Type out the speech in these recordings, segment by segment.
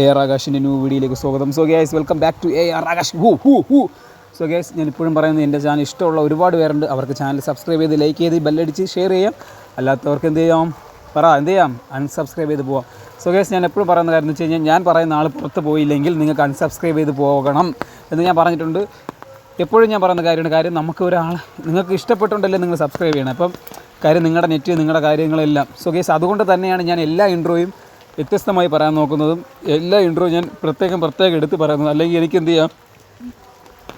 A R ആകാശിന്റെ new വീഡിയോയിലേക്ക് സ്വാഗതം. So guys welcome back to A R Akash. Who ഹൂ ഹൂ. സോ ഗേസ് ഞാൻ ഇപ്പോഴും പറയുന്നത് എന്റെ ചാനൽ ഇഷ്ടമുള്ള ഒരുപാട് പേരുണ്ട്. അവർക്ക് ചാനൽ സബ്സ്ക്രൈബ് ചെയ്ത് ലൈക്ക് ചെയ്ത് ബെല്ലടിച്ച് ഷെയർ ചെയ്യാം. അല്ലാത്തവർക്ക് എന്ത് ചെയ്യാം? പറ എന്ത് ചെയ്യാം? അൺസബ്സ്ക്രൈബ് ചെയ്ത് പോവാം. സോ ഗേസ് ഞാൻ എപ്പോഴും പറയുന്ന കാര്യം എന്ന് വെച്ച് കഴിഞ്ഞാൽ ഞാൻ പറയുന്ന ആൾ പുറത്ത് പോയില്ലെങ്കിൽ നിങ്ങൾക്ക് അൺസബ്സ്ക്രൈബ് ചെയ്ത് പോകണം എന്ന് ഞാൻ പറഞ്ഞിട്ടുണ്ട്. എപ്പോഴും ഞാൻ പറയുന്ന കാര്യമാണ് കാര്യം നമുക്ക് ഒരാൾ നിങ്ങൾക്ക് ഇഷ്ടപ്പെട്ടുണ്ടല്ലേ നിങ്ങൾ സബ്സ്ക്രൈബ് ചെയ്യണം. അപ്പം കാര്യം നിങ്ങളുടെ നെറ്റ് നിങ്ങളുടെ കാര്യങ്ങളെല്ലാം. സോ ഗേസ് അതുകൊണ്ട് തന്നെയാണ് ഞാൻ എല്ലാ ഇൻട്രോയും വ്യത്യസ്തമായി പറയാൻ നോക്കുന്നതും എല്ലാ ഇൻട്രോ ഞാൻ പ്രത്യേകം പ്രത്യേകം എടുത്ത് പറയുന്നത് അല്ലെങ്കിൽ എനിക്ക് എന്ത് ചെയ്യാം?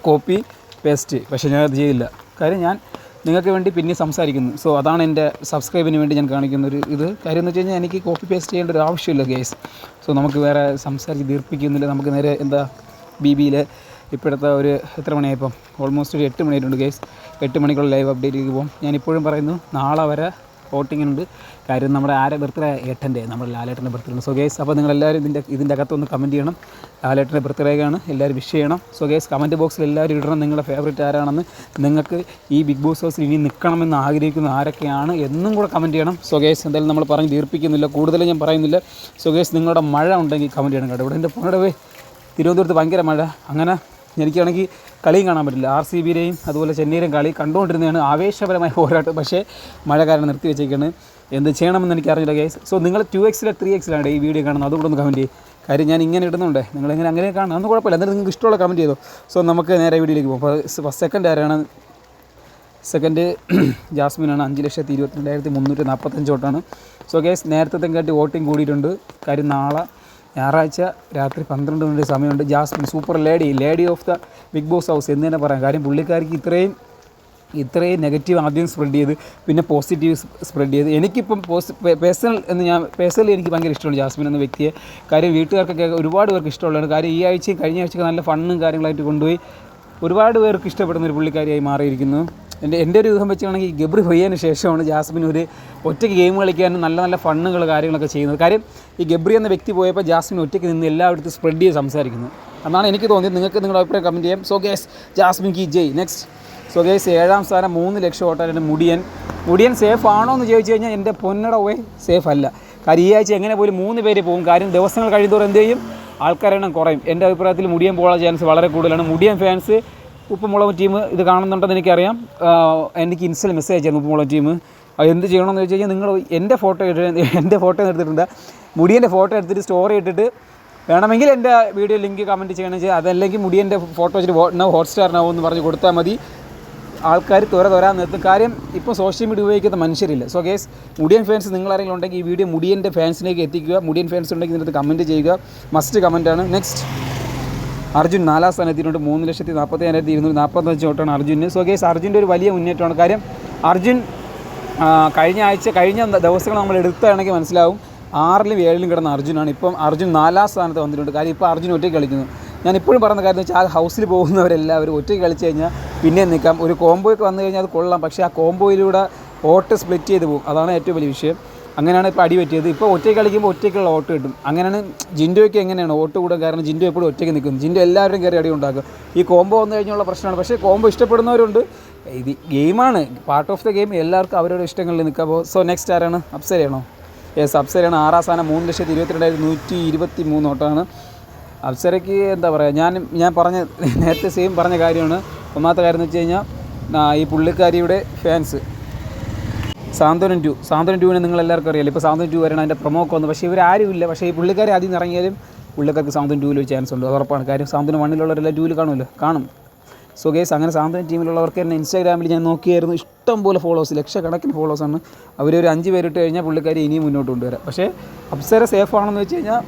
കോപ്പി പേസ്റ്റ് പക്ഷേ ഞാൻ അത് ചെയ്തില്ല കാര്യം ഞാൻ നിങ്ങൾക്ക് വേണ്ടി പിന്നെ സംസാരിക്കുന്നു. സോ അതാണ് എന്റെ സബ്സ്ക്രൈബിന് വേണ്ടി ഞാൻ കാണിക്കുന്ന ഒരു ഇത്. കാര്യം എന്ന് വെച്ച് കഴിഞ്ഞാൽ എനിക്ക് കോപ്പി പേസ്റ്റ് ചെയ്യേണ്ട ഒരു ആവശ്യമില്ല കേസ് സോ നമുക്ക് വേറെ സംസാരിച്ച് ദീർപ്പിക്കുന്നില്ല. നമുക്ക് നേരെ എന്താ ബി ബിയിൽ ഇപ്പോഴത്തെ ഒരു എത്ര മണിയായപ്പം? ഓൾമോസ്റ്റ് ഒരു എട്ട് മണിയായിട്ടുണ്ട് കേസ് എട്ട് മണിക്കുള്ള ലൈവ് അപ്ഡേറ്റ് അപ്ഡേറ്റിലേക്ക് പോകും ഞാൻ ഇപ്പോഴും പറയുന്നു നാളെ വരെ വോട്ടിങ്ങിനുണ്ട്. കാര്യം നമ്മുടെ ആരെ ബർത്ത്ഡേ ഏട്ടന്റെ നമ്മുടെ ലാലേട്ടന്റെ ബർത്ത്ഡേ സോ ഗേസ് അപ്പോൾ നിങ്ങളെല്ലാവരും ഇതിന്റെ ഇതിന്റെ അകത്തൊന്ന് കമന്റ് ചെയ്യണം. ലാലേട്ടന്റെ ബർത്ത്ഡേക്കാണ് എല്ലാവരും വിഷ് ചെയ്യണം. സോ കമന്റ് ബോക്സിൽ എല്ലാവരും ഇടണം. നിങ്ങളുടെ ഫേവറേറ്റ് ആരാണെന്ന് നിങ്ങൾക്ക് ഈ ബിഗ് ബോസ് ഹൗസിൽ ഇനി നിൽക്കണമെന്ന് ആഗ്രഹിക്കുന്ന ആരൊക്കെയാണ് എന്നും കൂടെ കമന്റ് ചെയ്യണം. സോ എന്തായാലും നമ്മൾ പറഞ്ഞ് തീർപ്പിക്കുന്നില്ല കൂടുതലും ഞാൻ പറയുന്നില്ല. സോ നിങ്ങളുടെ മഴ ഉണ്ടെങ്കിൽ കമന്റ് ചെയ്യണം കേട്ടോ. ഇവിടെ എന്റെ പോയി തിരുവനന്തപുരത്ത് ഭയങ്കര മഴ. അങ്ങനെ എനിക്കാണെങ്കിൽ കളിയും കാണാൻ പറ്റില്ല. ആർ സി ബിയുടെയും അതുപോലെ ചെന്നൈയിലെയും കളി കണ്ടുകൊണ്ടിരുന്നതാണ് ആവേശപരമായ പോരാട്ടം. പക്ഷേ മഴ കാരണം നിർത്തി വെച്ചേക്കാണ്. എന്ത് ചെയ്യണമെന്ന് എനിക്ക് അറിയില്ല ഗൈസ് സോ നിങ്ങൾ ടു എക്സിലെ ത്രീ എക്സിലാണ് ഈ വീഡിയോ കാണുന്നത്. അതുകൂടെ ഒന്ന് കമന്റ് ചെയ്യും. കാര്യം ഞാൻ ഇങ്ങനെ ഇടുന്നുണ്ട്. നിങ്ങൾ എങ്ങനെ അങ്ങനെ കാണണം അന്ന് കുഴപ്പമില്ല. എന്നിട്ട് നിങ്ങൾക്ക് ഇഷ്ടമുള്ള കമന്റ് ചെയ്തോ. സോ നമുക്ക് നേരെ വീഡിയോയിലേക്ക് പോകും. സെക്കൻഡ് ആരാണ്? സെക്കൻഡ് ജാസ്മിനാണ്. അഞ്ച് ലക്ഷത്തി ഇരുപത്തി രണ്ടായിരത്തി മുന്നൂറ്റി നാൽപ്പത്തഞ്ച് വോട്ടാണ്. സോ ഗൈസ് നേരത്തെ കാട്ടി വോട്ടിംഗ് കൂടിയിട്ടുണ്ട്. കാര്യം നാളെ ഞായറാഴ്ച രാത്രി പന്ത്രണ്ട് മണി സമയമുണ്ട്. Jasmin super lady lady of the Bigg Boss house എന്ന് തന്നെ പറയാം. കാര്യം പുള്ളിക്കാർക്ക് ഇത്രയും ഇത്രയും നെഗറ്റീവ് ആദ്യം സ്പ്രെഡ് ചെയ്ത് പിന്നെ പോസിറ്റീവ് സ്പ്രെഡ് ചെയ്ത്. എനിക്കിപ്പം പോസ് പേഴ്സണൽ എന്ന് ഞാൻ പേഴ്സണലി എനിക്ക് ഭയങ്കര ഇഷ്ടമാണ് ജാസ്മിൻ എന്ന വ്യക്തിയെ. കാര്യം വീട്ടുകാർക്കൊക്കെ ഒരുപാട് പേർക്ക് ഇഷ്ടമുള്ളതാണ്. കാര്യം ഈ ആഴ്ചയും കഴിഞ്ഞ ആഴ്ചയൊക്കെ നല്ല ഫണ്ണും കാര്യങ്ങളായിട്ട് കൊണ്ടുപോയി ഒരുപാട് പേർക്ക് ഇഷ്ടപ്പെടുന്ന ഒരു പുള്ളിക്കാരിയായി മാറിയിരിക്കുന്നു. എന്റെ എന്റെ ഒരു ഊഹം വെച്ചാണെങ്കിൽ ഗബ്രി പോയതിന് ശേഷമാണ് ജാസ്മിൻ ഒരു ഒറ്റയ്ക്ക് ഗെയിം കളിക്കാനും നല്ല നല്ല ഫണ്ണുകൾ കാര്യങ്ങളൊക്കെ ചെയ്യുന്നത്. കാര്യം ഈ ഗബ്രി എന്ന വ്യക്തി പോയപ്പോൾ ജാസ്മിൻ ഒറ്റയ്ക്ക് നിന്ന് എല്ലായിടത്തും സ്പ്രെഡ് ചെയ്ത് സംസാരിക്കുന്നത് എന്നാണ് എനിക്ക് തോന്നിയത് നിങ്ങൾക്ക് നിങ്ങളുടെ അഭിപ്രായം കമന്റ് ചെയ്യാം. സോ ഗേസ് ജാസ്മിൻ കി ജയ്. നെക്സ്റ്റ് സോ ഗേസ് ഏഴാം സ്ഥാനം മൂന്ന് ലക്ഷം ഓട്ടാൻ മുടിയൻ. മുടിയൻ സേഫ് ആണോ എന്ന് ചോദിച്ചു കഴിഞ്ഞാൽ എന്റെ പൊന്നട വേ സേഫ് അല്ല. കാര്യം ഈ ആഴ്ച എങ്ങനെ പോലും മൂന്ന് പേര് പോകും. കാര്യം ദിവസങ്ങൾ കഴിയുന്നതോറും എന്ത് ചെയ്യും? ആൾക്കാരെണ്ണം കുറയും. എന്റെ അഭിപ്രായത്തിൽ മുടിയൻ പോകാനുള്ള ചാൻസ് വളരെ കൂടുതലാണ്. മുടിയൻ ഫാൻസ് ഉപ്പുമുളക് ടീം ഇത് കാണുന്നുണ്ടെന്ന് എനിക്കറിയാം. എനിക്ക് ഇൻസ്റ്റൽ മെസ്സേജ് അയച്ചായിരുന്നു ഉപ്പുമുളക് ടീം എന്ത് ചെയ്യണമെന്ന് വെച്ച് കഴിഞ്ഞാൽ നിങ്ങൾ എന്റെ ഫോട്ടോ എടുത്ത് എന്റെ ഫോട്ടോ എടുത്തിട്ടുണ്ട് മുടിയന്റെ ഫോട്ടോ എടുത്തിട്ട് സ്റ്റോറി ഇട്ടിട്ട് വേണമെങ്കിൽ എന്റെ വീഡിയോ ലിങ്ക് കമന്റ് ചെയ്യണം. വെച്ചാൽ അതല്ലെങ്കിൽ മുടിയന്റെ ഫോട്ടോ വെച്ചിട്ട് ഹോട്ട്സ്റ്റാറിനാവും എന്ന് പറഞ്ഞ് കൊടുത്താൽ മതി. ആൾക്കാർ തുര തുരാൻ നിർത്തും. കാര്യം ഇപ്പോൾ സോഷ്യൽ മീഡിയ ഉപയോഗിക്കുന്ന മനുഷ്യരില്ല. സോ കേസ് മുടിയൻ ഫാൻസ് നിങ്ങളാരെങ്കിലും ഉണ്ടെങ്കിൽ ഈ വീഡിയോ മുടിയന്റെ ഫാൻസിലേക്ക് എത്തിക്കുക. മുടിയൻ ഫാൻസ് ഉണ്ടെങ്കിൽ ഇതിനകത്ത് കമന്റ് ചെയ്യുക. മസ്റ്റ് കമന്റാണ് നെക്സ്റ്റ് അർജുൻ നാലാം സ്ഥാനത്തിനുണ്ട് മൂന്ന് ലക്ഷത്തി നാൽപ്പത്തി അയ്യായിരത്തി ഇരുന്നൂറ്റി നാൽപ്പത്തഞ്ച് വോട്ടാണ് അർജുന്. സോ കേസ് അർജുന്റെ ഒരു വലിയ മുന്നേറ്റമാണ്. കാര്യം അർജുൻ കഴിഞ്ഞ ആഴ്ച കഴിഞ്ഞ ദിവസങ്ങൾ നമ്മൾ എടുത്താണെങ്കിൽ മനസ്സിലാവും. ആറിലും ഏഴിലും കിടന്ന അർജുനാണ്. ഇപ്പം അർജുൻ നാലാം സ്ഥാനത്ത് വന്നിട്ടുണ്ട്. കാര്യം ഇപ്പോൾ അർജുൻ ഒറ്റയ്ക്ക് കളിക്കുന്നു. ഞാൻ ഇപ്പോഴും പറയുന്ന കാര്യം വെച്ചാൽ ആ ഹൗസിൽ പോകുന്നവരെല്ലാവരും ഒറ്റയ്ക്ക് കളിച്ച് കഴിഞ്ഞാൽ പിന്നെ നിൽക്കാം. ഒരു കോംബോയൊക്കെ വന്നു കഴിഞ്ഞാൽ അത് കൊള്ളാം. പക്ഷേ ആ കോംബോയിലൂടെ വോട്ട് സ്പ്ലിറ്റ് ചെയ്ത് പോകും. അതാണ് ഏറ്റവും വലിയ വിഷയം. അങ്ങനെയാണ് ഇപ്പോൾ അടി പറ്റിയത്. ഇപ്പോൾ ഒറ്റയ്ക്ക് കളിക്കുമ്പോൾ ഒറ്റയ്ക്കുള്ള ഓട്ട് കിട്ടും. അങ്ങനെയാണ് ജിൻഡോയ്ക്ക് എങ്ങനെയാണ്? ഓട്ട് കൂടാൻ കാരണം ജിൻഡോ എപ്പോഴും ഒറ്റയ്ക്ക് നിൽക്കും. ജിൻഡോ എല്ലാവരും കയറി അടി ഉണ്ടാക്കും. ഈ കോംബോ വന്നു കഴിഞ്ഞുള്ള പ്രശ്നമാണ്. പക്ഷേ കോംബോ ഇഷ്ടപ്പെടുന്നവരുണ്ട്. ഇത് ഗെയിമാണ്. പാർട്ട് ഓഫ് ദ ഗെയിം എല്ലാവർക്കും അവരുടെ ഇഷ്ടങ്ങളിൽ നിൽക്കാം അപ്പോൾ സോ നെക്സ്റ്റ് ആരാണ്? അപ്സരയാണോ യെസ് അപ്സരയാണ് ആറാം സ്ഥാനം മൂന്ന് ലക്ഷത്തി ഇരുപത്തി രണ്ടായിരത്തി നൂറ്റി ഇരുപത്തി മൂന്ന് ഓട്ടാണ് അപ്സരയ്ക്ക് എന്താ പറയുക ഞാൻ ഞാൻ പറഞ്ഞ നേരത്തെ സെയിം പറഞ്ഞ കാര്യമാണ്. ഒന്നാമത്തെ കാര്യം എന്ന് വെച്ച് കഴിഞ്ഞാൽ ഈ പുള്ളിക്കാരിയുടെ ഫാൻസ് സാന്ത്വനം ടു സാന്ത്വനം ടുവിനെ നിങ്ങൾ എല്ലാവർക്കും അറിയാലോ. ഇപ്പോൾ സാന്ത്വനം ടു വരണം അതിന്റെ പ്രൊമോ ഒക്കെ വന്നു. പക്ഷേ ഇവരാരും ഇല്ല. പക്ഷേ ഈ പുള്ളിക്കാർ ആദ്യം ഇറങ്ങിയാലും പുള്ളിക്കാർക്ക് സാന്ത്വനം ടൂവിൽ ഒരു ചാൻസ് ഉണ്ട്. ഉറപ്പാണ്. കാര്യം സാന്ത്വനം വണ്ണിലുള്ളവരെല്ലാം ടൂവിൽ കാണുമല്ലോ. കാണും. സോ ഗേസ് അങ്ങനെ സാന്ത്വനം ടീമിലുള്ളവർക്ക് തന്നെ ഇൻസ്റ്റാഗ്രാമിൽ ഞാൻ നോക്കിയായിരുന്നു. ഇഷ്ടം പോലെ ഫോളോവേഴ്സ് ലക്ഷക്കണക്കിന് ഫോളോവേഴ്സാണ് അവരൊരു അഞ്ച് പേരിട്ട് കഴിഞ്ഞാൽ പുള്ളിക്കാർ ഇനിയും മുന്നോട്ട് കൊണ്ടുവരാം. പക്ഷേ അപ്സര സേഫ് ആണെന്ന് വെച്ച് കഴിഞ്ഞാൽ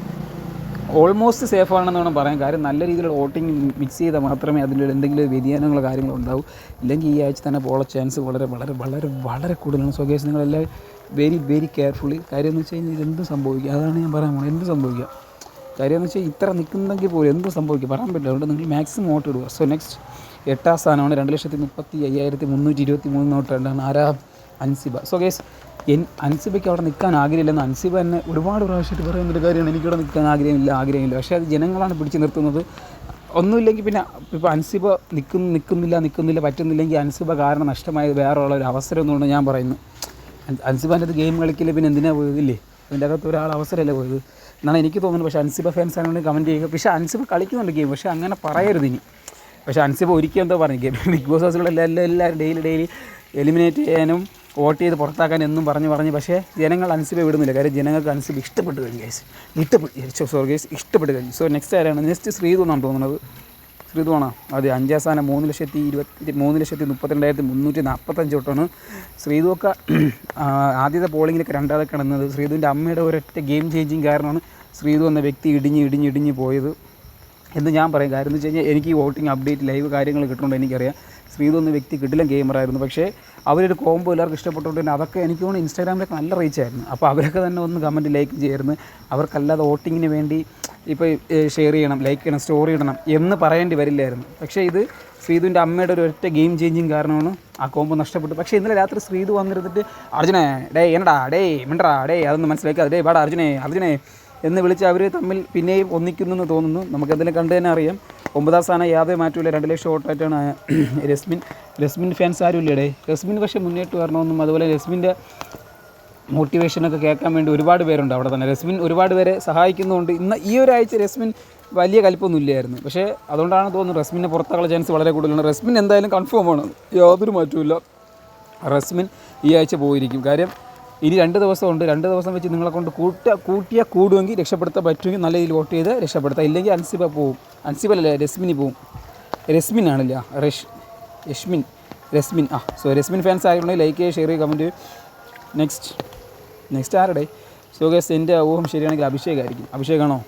ഓൾമോസ്റ്റ് സേഫ് ആണെന്ന് വേണം പറയാൻ. കാര്യം നല്ല രീതിയിലുള്ള വോട്ടിംഗ് മിക്സ് ചെയ്താൽ മാത്രമേ അതിൽ എന്തെങ്കിലും വ്യതിയാനങ്ങളോ കാര്യങ്ങളോ ഉണ്ടാവൂ. ഇല്ലെങ്കിൽ ഈ ആഴ്ച തന്നെ പോള ചാൻസ് വളരെ വളരെ വളരെ വളരെ കൂടുതലാണ്. സോ ഗേസ് നിങ്ങളെല്ലാം വെരി വെരി കെയർഫുള്ളി കാര്യം എന്ന് വെച്ച് കഴിഞ്ഞാൽ ഇതെന്ത് സംഭവിക്കുക അതാണ് ഞാൻ പറയാൻ പോകുന്നത് എന്ത് സംഭവിക്കുക കാര്യം എന്ന് വെച്ചാൽ ഇത്ര നിൽക്കുന്നെങ്കിൽ പോലും എന്ത് സംഭവിക്കും? പറയാൻ പറ്റില്ല. അതുകൊണ്ട് നിങ്ങൾ മാക്സിമം വോട്ട് ഇടുക. സോ നെക്സ്റ്റ് എട്ടാം സ്ഥാനമാണ്. രണ്ട് ലക്ഷത്തി മുപ്പത്തി അയ്യായിരത്തി മുന്നൂറ്റി ഇരുപത്തി മൂന്ന് നോട്ടാണ് ആരാ? അൻസിബ. സോ ഗേസ് എൻ അൻസിബയ്ക്ക് അവിടെ നിൽക്കാൻ ആഗ്രഹമില്ലെന്ന് അൻസിബ എന്നെ ഒരുപാട് പ്രാവശ്യമായിട്ട് പറയുന്നൊരു കാര്യമാണ്. എനിക്കിവിടെ നിൽക്കാൻ ആഗ്രഹമില്ല ആഗ്രഹമില്ല. പക്ഷേ അത് ജനങ്ങളാണ് പിടിച്ചു നിർത്തുന്നത്. ഒന്നുമില്ലെങ്കിൽ പിന്നെ ഇപ്പോൾ അൻസിബ നിൽക്കുന്നു നിൽക്കുന്നില്ല നിൽക്കുന്നില്ല പറ്റുന്നില്ലെങ്കിൽ അൻസിബ കാരണം നഷ്ടമായത് വേറെ ഉള്ള ഒരു അവസരം എന്നുകൊണ്ട് ഞാൻ പറയുന്നു അൻസിബാന്റെ അത് ഗെയിം കളിക്കില്ല പിന്നെ എന്തിനാണ് പോയതില്ലേ അതിന്റെ അകത്ത് ഒരാൾ അവസരമല്ലേ പോയത്? എന്നാണ് എനിക്ക് തോന്നുന്നത്. പക്ഷേ അൻസിബ ഫാൻസ് ആണെങ്കിൽ കമന്റ് ചെയ്യുക പക്ഷേ അൻസിബ കളിക്കുന്നുണ്ട് ഗെയിം. പക്ഷേ അങ്ങനെ പറയരുത് ഇനി. പക്ഷേ അൻസിബ ഒരിക്കലും എന്താ പറഞ്ഞു ബിഗ് ബോസ് ഹൗസിലുള്ള എല്ലാ എല്ലാവരും ഡെയിലി ഡെയിലി എലിമിനേറ്റ് ചെയ്യാനും വോട്ട് ചെയ്ത് പുറത്താക്കാൻ എന്നും പറഞ്ഞ് പറഞ്ഞ്. പക്ഷേ ജനങ്ങൾ അനുസരിച്ച് വിടുന്നില്ല. കാര്യം ജനങ്ങൾക്ക് അനുസരിച്ച് ഇഷ്ടപ്പെട്ട് കഴിഞ്ഞു ഗൈസ് ഇഷ്ടപ്പെട്ട്. സോറി ഗൈസ് ഇഷ്ടപ്പെട്ട് കഴിഞ്ഞു. സോ നെക്സ്റ്റ് ആരാണ്? നെക്സ്റ്റ് ശ്രീതു എന്നാണ് തോന്നുന്നത്. ശ്രീതുവാണോ അതെ അഞ്ചാം സ്ഥാനം മൂന്ന് ലക്ഷത്തി ഇരുപത്തി മൂന്ന് ലക്ഷത്തി മുപ്പത്തിരണ്ടായിരത്തി മുന്നൂറ്റി നാൽപ്പത്തഞ്ച് തൊട്ടാണ് ശ്രീതുവൊക്കെ ആദ്യത്തെ പോളിങ്ങിലൊക്കെ രണ്ടാമത് കിടന്നത് ശ്രീതുവിന്റെ അമ്മയുടെ ഒരൊറ്റ ഗെയിം ചേഞ്ചിങ് കാരണമാണ് ശ്രീതു എന്ന വ്യക്തി ഇടിഞ്ഞ് ഇടിഞ്ഞ് ഇടിഞ്ഞ് പോയത്. എന്ന് ഞാൻ പറയും. കാര്യം എന്ന് വെച്ച് കഴിഞ്ഞാൽ എനിക്ക് വോട്ടിംഗ് അപ്ഡേറ്റ് ലൈവ് കാര്യങ്ങൾ കിട്ടുന്നുണ്ട് എനിക്കറിയാം. ശ്രീതു എന്ന വ്യക്തി കിടിലം ഗെയിമറായിരുന്നു പക്ഷേ അവരൊരു കോംബോ എല്ലാവർക്കും ഇഷ്ടപ്പെട്ടുകൊണ്ട് തന്നെ അതൊക്കെ എനിക്ക് തോന്നുന്നു ഇൻസ്റ്റാഗ്രാമിലൊക്കെ നല്ല റീച്ച് ആയിരുന്നു. അപ്പോൾ അവരൊക്കെ തന്നെ ഒന്ന് കമന്റ് ലൈക്ക് ചെയ്യായിരുന്നു. അവർക്കല്ലാതെ വോട്ടിങ്ങിന് വേണ്ടി ഇപ്പോൾ ഷെയർ ചെയ്യണം ലൈക്ക് ചെയ്യണം സ്റ്റോറി ഇടണം എന്ന് പറയേണ്ടി വരില്ലായിരുന്നു. പക്ഷേ ഇത് ശ്രീതുവിന്റെ അമ്മയുടെ ഒരു ഒറ്റ ഗെയിം ചേഞ്ചിങ് കാരണമാണ് ആ കോമ്പ് നഷ്ടപ്പെട്ടു പക്ഷേ ഇന്നലെ രാത്രി ശ്രീതു വന്നിരുന്നിട്ട് അർജുനെ ഡേ എന്നടാ ഡേ മിണ്ടടാ ഡേ അതൊന്ന് മനസ്സിലാക്കി ഡേ വാടാ അർജുനെ അർജുനെ എന്ന് വിളിച്ച് അവർ തമ്മിൽ പിന്നെയും ഒന്നിക്കുന്നു എന്ന് തോന്നുന്നു നമുക്കതിനെ കണ്ടു തന്നെ അറിയാം. ഒമ്പതാം സ്ഥാനം യാതൊരു മാറ്റമില്ല രണ്ട് ലക്ഷം ഓട്ടായിട്ടാണ് രസ്മിൻ. രസ്മിൻ ഫാൻസ് ആരും ഇല്ലേടേ രസ്മിൻ പക്ഷേ മുന്നേറ്റ് വരണമെന്നും അതുപോലെ രസ്മിന്റെ മോട്ടിവേഷനൊക്കെ കേൾക്കാൻ വേണ്ടി ഒരുപാട് പേരുണ്ട് അവിടെ തന്നെ. രസ്മിൻ ഒരുപാട് പേരെ സഹായിക്കുന്നുണ്ട്. ഇന്ന് ഈ ഒരാഴ്ച രസ്മിൻ വലിയ കലിപ്പൊന്നും ഇല്ലായിരുന്നു. പക്ഷേ അതുകൊണ്ടാണ് തോന്നുന്നത് റസ്മിനെ പുറത്താക്കുള്ള ചാൻസ് വളരെ കൂടുതലാണ്. റസ്മിൻ എന്തായാലും കൺഫേം ആണ്. യാതൊരു മാറ്റമില്ല റസ്മിൻ ഈ ആഴ്ച പോയിരിക്കും. കാര്യം ഇനി രണ്ട് ദിവസമുണ്ട്. രണ്ട് ദിവസം വെച്ച് നിങ്ങളെ കൊണ്ട് കൂട്ട കൂട്ടിയാൽ കൂടുമെങ്കിൽ രക്ഷപ്പെടുത്താൻ പറ്റുമെങ്കിൽ നല്ല രീതിയിൽ വോട്ട് ചെയ്ത് രക്ഷപ്പെടുത്താം. ഇല്ലെങ്കിൽ അൻസിബ പോവും. അൻസിബല്ല രസ്മിനി പോവും. രസ്മിൻ ആണില്ല? റഷ് യഷ്മിൻ രസ്മിൻ ആ സോ രസ്മിൻ ഫാൻസ് ആയിട്ടുണ്ടെങ്കിൽ ലൈക്ക് ചെയ്യുക ഷെയർ ചെയ്യുക കമന്റ് നെക്സ്റ്റ് നെക്സ്റ്റ് ആരുടെ? സോ ഗസ് എന്റെ ഊഹം ശരിയാണെങ്കിൽ അഭിഷേക് ആയിരിക്കും. അഭിഷേകാണോ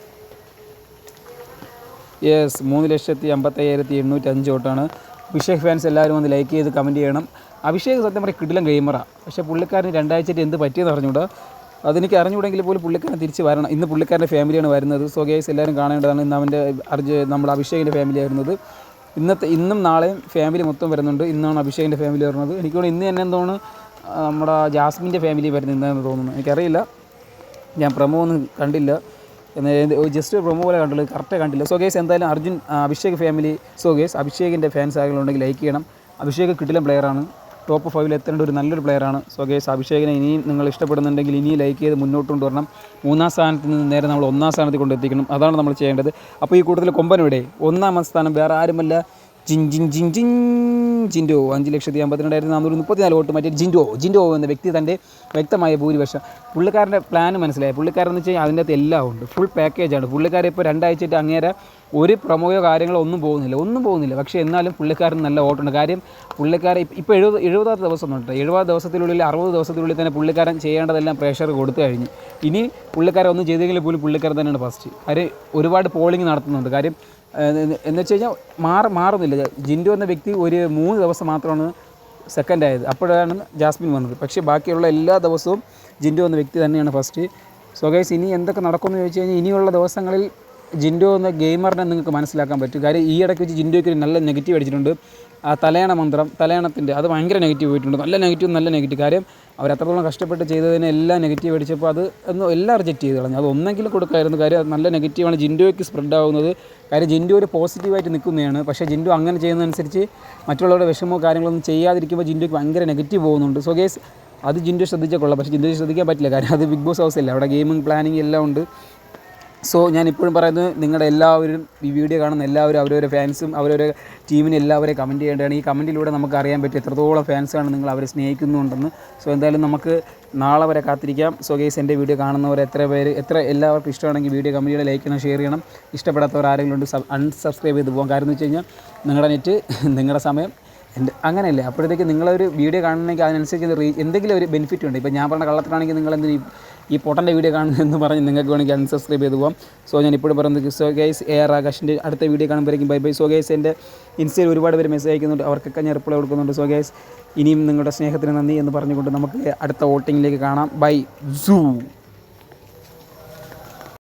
യെസ് മൂന്ന് ലക്ഷത്തി അമ്പത്തയ്യായിരത്തി എണ്ണൂറ്റി അഞ്ച് തൊട്ടാണ് അഭിഷേക് ഫാൻസ് എല്ലാവരും വന്ന് ലൈക്ക് ചെയ്ത് കമന്റ് ചെയ്യണം. അഭിഷേക് സത്യം പറയും കിടിലം ഗെയിമറാണ് പക്ഷേ പുള്ളിക്കാരന് രണ്ടാഴ്ചയായിട്ട് എന്ത് പറ്റിയെന്ന് അറിഞ്ഞൂടാ അതെനിക്ക് അറിഞ്ഞുകൂടെങ്കിൽ പോലും പുള്ളിക്കാരൻ തിരിച്ച് വരണം. ഇന്ന് പുള്ളിക്കാരന്റെ ഫാമിലിയാണ് വരുന്നത്. സോ ഗേസ് എല്ലാവരും കാണേണ്ടതാണ്. ഇന്ന് അവന്റെ അർജ് നമ്മുടെ അഭിഷേകിന്റെ ഫാമിലി ആയിരുന്നത്. ഇന്നത്തെ ഇന്നും നാളെയും ഫാമിലി മൊത്തം വരുന്നുണ്ട്. ഇന്നാണ് അഭിഷേകിന്റെ ഫാമിലി വരുന്നത്. എനിക്ക് ഇന്ന് തന്നെ എന്തോന്ന് നമ്മുടെ ജാസ്മിന്റെ ഫാമിലി വരുന്നത് എന്താണെന്ന് തോന്നുന്നു എനിക്കറിയില്ല. ഞാൻ പ്രമോ ഒന്നും കണ്ടില്ല. ജസ്റ്റ് ഒരു പ്രൊമോ പോലെ കണ്ടുള്ളൂ കറക്റ്റ് കണ്ടില്ല. സോ ഗേസ് എന്തായാലും Arjun Abhishek family so guys അഭിഷേകിന്റെ fans ആയതുകൊണ്ടെങ്കിൽ ലൈക്ക് ചെയ്യണം. അഭിഷേക് കിട്ടിലും പ്ലെയറാണ് ടോപ്പ് ഫൈവിൽ എത്തേണ്ട ഒരു നല്ലൊരു പ്ലെയറാണ് സോ ഗേസ് അഭിഷേകിനെ ഇനിയും നിങ്ങൾ ഇഷ്ടപ്പെടുന്നുണ്ടെങ്കിൽ ഇനി ലൈക്ക് ചെയ്ത് മുന്നോട്ട് കൊണ്ടുവരണം. മൂന്നാം സ്ഥാനത്ത് നിന്ന് നേരെ നമ്മൾ ഒന്നാം സ്ഥാനത്ത് കൊണ്ടെത്തിക്കണം അതാണ് നമ്മൾ ചെയ്യേണ്ടത്. അപ്പോൾ ഈ കൂട്ടത്തിൽ കൊമ്പൻ ഇവിടെ ഒന്നാം സ്ഥാനം വേറെ ആരുമല്ല. ജിൻ ജിൻ ജിൻ ജിൻ ജിൻഡോ. അഞ്ച് ലക്ഷത്തി അമ്പത്തിരണ്ടായിരത്തി നാനൂറ് മുപ്പത്തിനാല് വോട്ട് മറ്റേ ജിൻഡോ. ജിൻഡോ എന്ന വ്യക്തി തന്റെ വ്യക്തമായ ഭൂരിപക്ഷം. പുള്ളിക്കാരന്റെ പ്ലാൻ മനസ്സിലായി? പുള്ളിക്കാരൻ എന്ന് വെച്ച് കഴിഞ്ഞാൽ അതിന്റെ അകത്ത് എല്ലാം ഉണ്ട് ഫുൾ പാക്കേജാണ് പുള്ളിക്കാരെ ഇപ്പോൾ രണ്ടാഴ്ചയായിട്ട് അങ്ങേരെ ഒരു പ്രൊമോയോ കാര്യങ്ങളോ ഒന്നും പോകുന്നില്ല. ഒന്നും പോകുന്നില്ല. പക്ഷേ എന്നാലും പുള്ളിക്കാരൻ നല്ല വോട്ടുണ്ട് കാര്യം പുള്ളിക്കാരൻ ഇപ്പോൾ എഴുപത് എഴുപതാറ് ദിവസം ഉണ്ട് എഴുപത് ദിവസത്തിനുള്ളിൽ അറുപത് ദിവസത്തിനുള്ളിൽ തന്നെ പുള്ളിക്കാരൻ ചെയ്യേണ്ടതെല്ലാം പ്രഷർ കൊടുത്തു കഴിഞ്ഞു. ഇനി പുള്ളിക്കാരൻ ഒന്നും ചെയ്തെങ്കിൽ പോലും പുള്ളിക്കാരൻ തന്നെയാണ് ഫസ്റ്റ് കാര്യം ഒരുപാട് പോളിംഗ് നടത്തുന്നുണ്ട്. കാര്യം എന്ന് വെച്ച് കഴിഞ്ഞാൽ മാറി മാറുന്നില്ല. ജിൻഡു എന്ന വ്യക്തി ഒരു മൂന്ന് ദിവസം മാത്രമാണ് സെക്കൻഡ് ആയത്. അപ്പോഴാണ് ജാസ്മിൻ വന്നത്. പക്ഷേ ബാക്കിയുള്ള എല്ലാ ദിവസവും ജിൻഡു എന്ന വ്യക്തി തന്നെയാണ് ഫസ്റ്റ് സോ ഗൈസ് ഇനി എന്തൊക്കെ നടക്കുമെന്ന് ചോദിച്ചു കഴിഞ്ഞാൽ ഇനിയുള്ള ദിവസങ്ങളിൽ ജിൻഡോ എന്ന ഗെയിമറിനെ നിങ്ങൾക്ക് മനസ്സിലാക്കാൻ പറ്റും. കാര്യം ഈ ഇടയ്ക്ക് വെച്ച് ജിൻഡോയ്ക്ക് ഒരു നല്ല നെഗറ്റീവ് അടിച്ചിട്ടുണ്ട്. ആ തലയണ മന്ത്രം തലയണത്തിന്റെ അത് ഭയങ്കര നെഗറ്റീവ് പോയിട്ടുണ്ട്. നല്ല നെഗറ്റീവ് നല്ല നെഗറ്റീവ് കാര്യം അവർ അത്രത്തോളം കഷ്ടപ്പെട്ട് ചെയ്തതിനെ എല്ലാം നെഗറ്റീവ് അടിച്ചപ്പോൾ അത് ഒന്ന് എല്ലാം റിജക്റ്റ് ചെയ്ത് കളഞ്ഞു. അത് ഒന്നെങ്കിലും കൊടുക്കായിരുന്നു. കാര്യം നല്ല നെഗറ്റീവാണ് ജിൻഡോയ്ക്ക് സ്പ്രെഡ് ആവുന്നത്. കാര്യം ജിൻഡോ ഒരു പോസിറ്റീവായിട്ട് നിൽക്കുന്നതാണ്. പക്ഷേ ജിൻഡോ അങ്ങനെ ചെയ്യുന്നതനുസരിച്ച് മറ്റുള്ളവരുടെ വിഷമോ കാര്യങ്ങളൊന്നും ചെയ്യാതിരിക്കുമ്പോൾ ജിൻഡോയ്ക്ക് ഭയങ്കര നെഗറ്റീവ് പോകുന്നുണ്ട്. സോ ഗേസ് അത് ജിൻഡോ ശ്രദ്ധിച്ചാൽ കൊള്ളാം. പക്ഷേ ജിൻഡോ ശ്രദ്ധിക്കാൻ പറ്റില്ല. കാര്യം അത് ബിഗ് ബോസ് ഹൗസ് അല്ല? അവിടെ ഗെയിമിംഗ് പ്ലാനിങ് എല്ലാം ഉണ്ട്. സോ ഞാൻ ഇപ്പോഴും പറയുന്നത് നിങ്ങളുടെ എല്ലാവരും ഈ വീഡിയോ കാണുന്ന എല്ലാവരും അവരവരെ ഫാൻസും അവരവരെ ടീമിനെ എല്ലാവരെയും കമന്റ് ചെയ്യേണ്ടതാണ്. ഈ കമന്റിലൂടെ നമുക്ക് അറിയാൻ പറ്റും എത്രത്തോളം ഫാൻസാണ് നിങ്ങൾ അവരെ സ്നേഹിക്കുന്നുണ്ടെന്ന്. സോ എന്തായാലും നമുക്ക് നാളെ വരെ കാത്തിരിക്കാം. സോ ഗേസ് എന്റെ വീഡിയോ കാണുന്നവർ എത്ര പേര് എത്ര എല്ലാവർക്കും ഇഷ്ടമാണെങ്കിൽ വീഡിയോ കമന്റ് ചെയ്യണം ലൈക്ക് ചെയ്യണം ഷെയർ ചെയ്യണം. ഇഷ്ടപ്പെടാത്തവർ ആരെങ്കിലും ഉണ്ട് അൺസബ്സ്ക്രൈബ് ചെയ്ത് പോകാം. കാരണം എന്ന് വെച്ച് കഴിഞ്ഞാൽ നിങ്ങളുടെ നെറ്റ് നിങ്ങളുടെ സമയം എന്റെ അങ്ങനെയല്ലേ? അപ്പോഴത്തേക്ക് നിങ്ങളൊരു വീഡിയോ കാണണമെങ്കിൽ അതിനനുസരിച്ച് റീ എന്തെങ്കിലും ഒരു ബെനിഫിറ്റ് ഉണ്ട്. ഇപ്പോൾ ഞാൻ പറഞ്ഞ കള്ളത്തിലാണെങ്കിൽ നിങ്ങൾ ഈ പൊട്ടന്റെ വീഡിയോ കാണുന്നതെന്ന് പറഞ്ഞ് നിങ്ങൾക്ക് വേണമെങ്കിൽ അൺസബ്സ്ക്രൈബ് ചെയ്ത് പോകാം സോ ഞാൻ ഇപ്പോഴും പറയുന്നത് സോ ഗൈസ് എ ആർ ആകാശിന്റെ അടുത്ത വീഡിയോ കാണുമ്പോഴേക്കും ബൈ ബൈ സോ ഗൈസ് എന്റെ ഇൻസ്റ്റയിൽ ഒരുപാട് പേര് മെസ്സേജ് അയക്കുന്നുണ്ട്. അവർക്കൊക്കെ ഞാൻ റിപ്ലൈ കൊടുക്കുന്നുണ്ട്. സോ ഗൈസ് ഇനിയും നിങ്ങളുടെ സ്നേഹത്തിന് നന്ദി എന്ന് പറഞ്ഞുകൊണ്ട് നമുക്ക് അടുത്ത വോട്ടിങ്ങിലേക്ക് കാണാം. ബൈ സൂ